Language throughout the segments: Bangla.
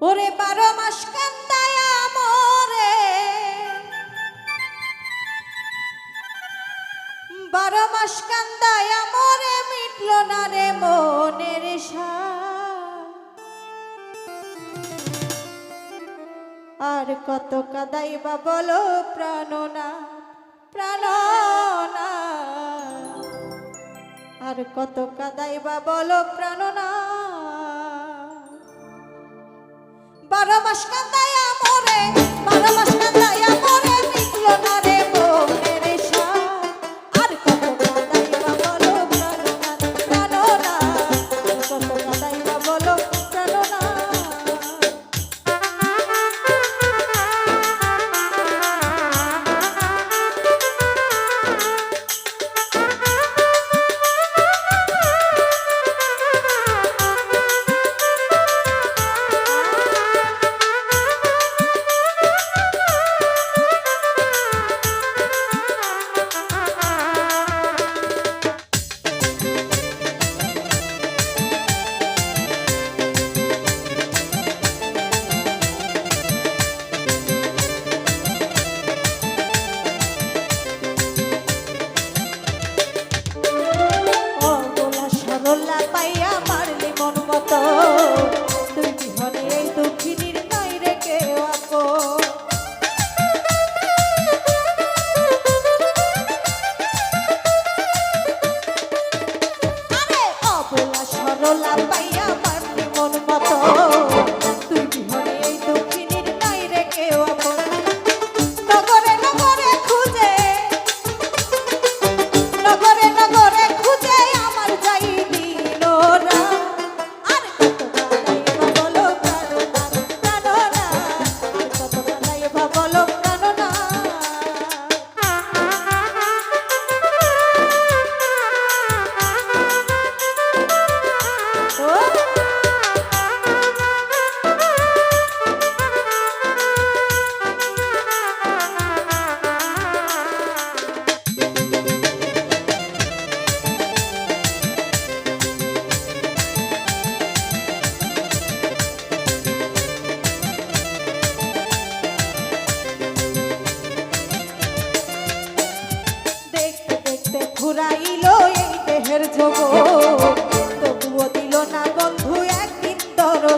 ওরে বারো মাস মরে বারো মাস কান্দায় মরে মিটল না রে মনের আর কত কাদাই বা বলো প্রাণনা প্রাণনা আর কত কাদাই বা বলো প্রাণনা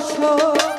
Oh.